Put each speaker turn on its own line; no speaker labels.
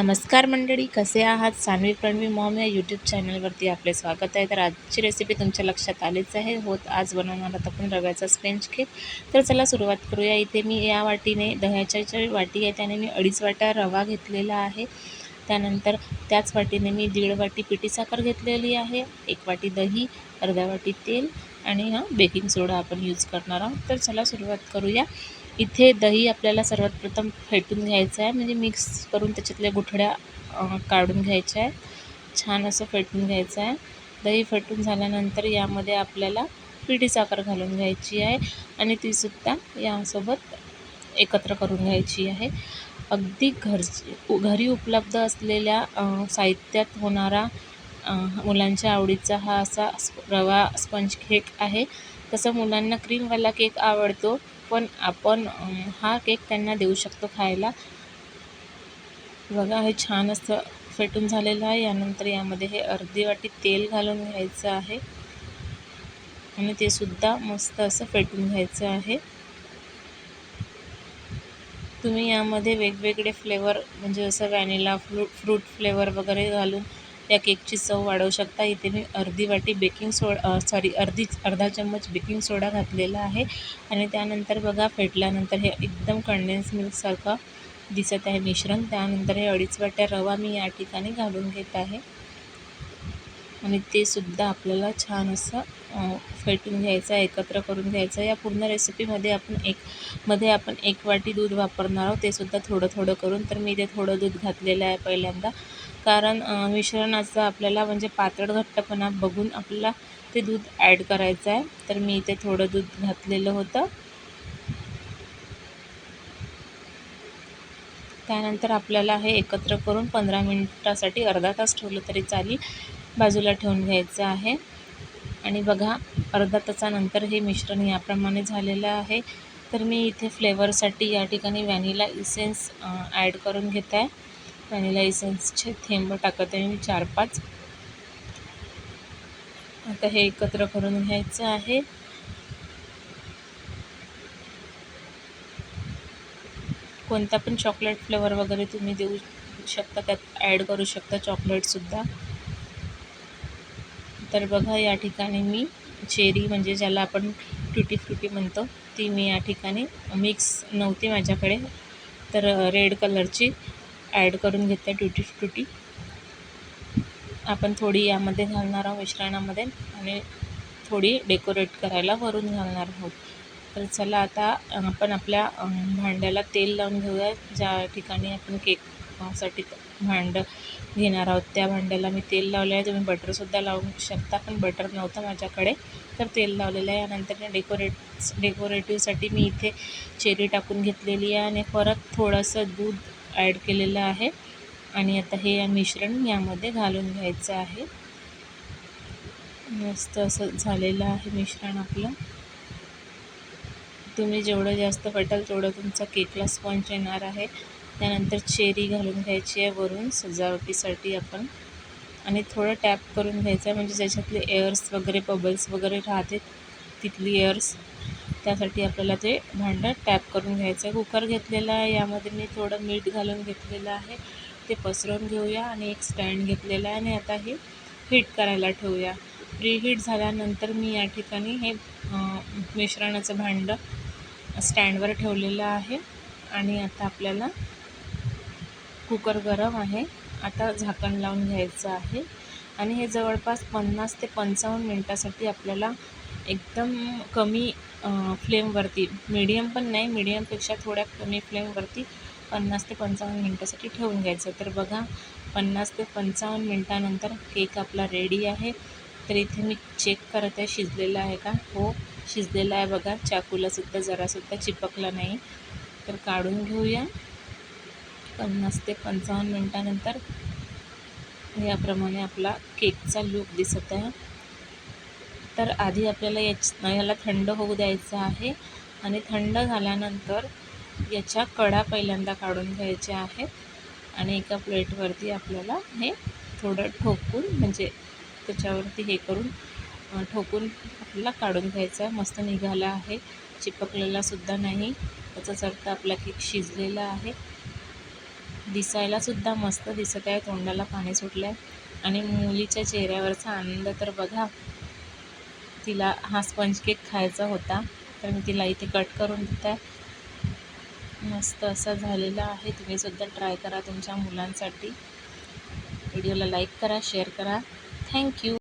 नमस्कार मंडळी कसे आहात? सानवी प्रणवी मॉम या यूट्यूब चॅनलवरती आपले स्वागत आहे. तर आजची रेसिपी तुमच्या लक्षात आलीच आहे. होत आज बनवणार आहोत आपण रव्याचा स्पेंज केक तर चला सुरुवात करूया. इथे मी या वाटीने दह्याच्या ज्या वाटी आहे त्याने मी अडीच वाटा रवा घेतलेला आहे. त्यानंतर त्याच वाटीने मी दीड वाटी पिठी साखर घेतलेली आहे. एक वाटी दही अर्ध्या वाटी तेल आणि हा बेकिंग सोडा आपण यूज करणार आहोत. तर चला सुरुवात करूया. इथे दही आपल्याला सर्वात प्रथम फेटून घ्यायचं आहे. म्हणजे मिक्स करून त्याच्यातल्या गुठळ्या काढून घ्यायच्या आहेत छान असं फेटून घ्यायचं आहे. दही फेटून झाल्यानंतर यामध्ये आपल्याला पिठी साखर घालून घ्यायची आहे आणि तीसुद्धा यासोबत एकत्र करून घ्यायची आहे. अगदी घरची घरी उपलब्ध असलेल्या साहित्यात होणारा मुलांच्या आवडीचा हा असा स्प- रवा स्पंज केक आहे. तसं मुलांना क्रीमवाला केक आवडतो. पण आपण हा केक त्यांना देऊ शकतो खायला. बघा हे छान असं फेटून झालेलं आहे. यानंतर यामध्ये हे अर्धी वाटी तेल घालून घ्यायचं आहे. आणि ते सुद्धा मस्त असं फेटून घ्यायचं आहे. तुम्ही यामध्ये वेगवेगळे फ्लेवर म्हणजे जसं व्हॅनिला फ्रूट फ्रूट फ्लेवर वगैरे घालून या केकची चव वाढवू शकता. इथे मी अर्धी वाटी बेकिंग सोडा सॉरी अर्धी अर्धा चम्मच बेकिंग सोडा घातलेला आहे. आणि त्यानंतर बघा फेटल्यानंतर हे एकदम कंडेन्स मिल्कसारखं दिसत आहे मिश्रण. त्यानंतर हे अडीच वाट्या रवा मी या ठिकाणी घालून घेत आहे. आणि ते सुद्धा आपल्याला छान असं फेटून घ्यायचं आहे एकत्र करून घ्यायचं. आहे या पूर्ण रेसिपीमध्ये आपण एक मध्ये आपण एक वाटी दूध वापरणार आहोत. ते सुद्धा थोडं थोडं करून. तर मी इथे थोडं दूध घातलेलं आहे पहिल्यांदा. कारण मिश्रणाचा आपल्याला म्हणजे पातळ घट्टपणा बघून आपल्याला ते दूध ॲड करायचं आहे. तर मी इथे थोडं दूध घातलेलं होतं. त्यानंतर आपल्याला हे एकत्र करून पंधरा मिनटासाठी अर्धा तास ठेवलं तरी चालेल. बाजूला ठेवून घ्यायचं आहे. आणि बघा अर्धा तासानंतर हे मिश्रण याप्रमाणे झालेलं आहे. तर मी इथे फ्लेवरसाठी या ठिकाणी व्हॅनिला इसेन्स ॲड करून घेत. आहे व्हॅनिला इसेन्सचे थेंब टाकत आहे मी चार पाच आता हे एकत्र करून घ्यायचं आहे. कोणता पण चॉकलेट फ्लेवर वगैरे तुम्ही देऊ शकता त्यात ॲड करू शकता चॉकलेटसुद्धा. तर बघा या ठिकाणी मी चेरी म्हणजे ज्याला आपण ट्युटी फ्रुटी म्हणतो ती मी या ठिकाणी मिक्स नव्हती माझ्याकडे. तर रेड कलरची ॲड करून घेते ट्युटी फ्रुटी आपण थोडी यामध्ये घालणार आहोत मिश्रणामध्ये आणि थोडी डेकोरेट करायला वरून घालणार आहोत. तर चला आता आपण आपल्या भांड्याला तेल लावून घेऊया. ज्या ठिकाणी आपण केक साठी भांडं घेणार आहोत. त्या भांड्याला मी तेल लावले आहे तुम्ही बटरसुद्धा लावू शकता पण बटर नव्हतं माझ्याकडे. तर तेल लावलेलं आहे. यानंतर डेकोरेट्स डेकोरेटिव्हसाठी मी इथे चेरी टाकून घेतलेली आहे आणि परत थोडंसं दूध ॲड केलेलं आहे. आणि आता हे मिश्रण यामध्ये घालून घ्यायचं आहे. मस्त असं झालेलं आहे मिश्रण आपलं. तुम्ही जेवढं जास्त फटाल तेवढं तुमचा केकला स्पंज येणार आहे. त्यानंतर चेरी घालून घ्यायची आहे वरून सजावटीसाठी आपण. आणि थोडं टॅप करून घ्यायचं आहे म्हणजे ज्याच्यातले एअर्स वगैरे बबल्स वगैरे राहते तिथली एअर्स त्यासाठी आपल्याला ते भांडं टॅप करून घ्यायचं आहे. कुकर घेतलेला आहे यामध्ये मी थोडं मीठ घालून घेतलेलं आहे. ते पसरवून घेऊया आणि एक स्टँड घेतलेला आहे आणि आता हे हीट करायला ठेवूया. प्रीहीट झाल्यानंतर मी या ठिकाणी हे मिश्रणाचं भांडं स्टँडवर ठेवलेलं आहे. आणि आता आपल्याला कुकर गरम आहे. आता झाकण लावून घ्यायचं आहे. आणि हे जवळपास पन्नास ते पंचावन्न मिनटासाठी आपल्याला एकदम कमी फ्लेमवरती मीडियम पण नाही मीडियमपेक्षा थोड्या कमी फ्लेमवरती पन्नास ते पंचावन्न मिनटासाठी ठेवून घ्यायचं. तर बघा पन्नास ते पंचावन्न मिनटानंतर केक आपला रेडी आहे. तर इथे मी चेक करत आहे शिजलेला आहे का? हो शिजलेला आहे बघा. चाकूलासुद्धा जरासुद्धा चिपकला नाही. तर काढून घेऊया. पन्नास ते पंचावन्न मिनटानंतर याप्रमाणे आपला केकचा लूक दिसत आहे. तर आधी आपल्याला याच याला थंड होऊ द्यायचं आहे आणि थंड झाल्यानंतर याच्या कडा पहिल्यांदा काढून घ्यायच्या आहेत आणि एका प्लेटवरती आपल्याला हे थोडं ठोकून म्हणजे त्याच्यावरती हे करून ठोकून आपल्याला काढून घ्यायचं आहे. मस्त निघाला आहे. चिपकलेला सुद्धा नाही. त्याचाच अर्थ आपला केक शिजलेला आहे. दिसायलासुद्धा मस्त दिसत आहे. तोंडाला पाणी सुटलं आहे आणि मुलीच्या चेहऱ्यावरचा आनंद तर बघा. तिला हा स्पंज केक खायचा होता तर मी तिला इथे कट करून देत. आहे मस्त असा झालेला आहे. तुम्हीसुद्धा ट्राय करा तुमच्या मुलांसाठी. व्हिडिओला लाईक करा शेअर करा. थँक्यू.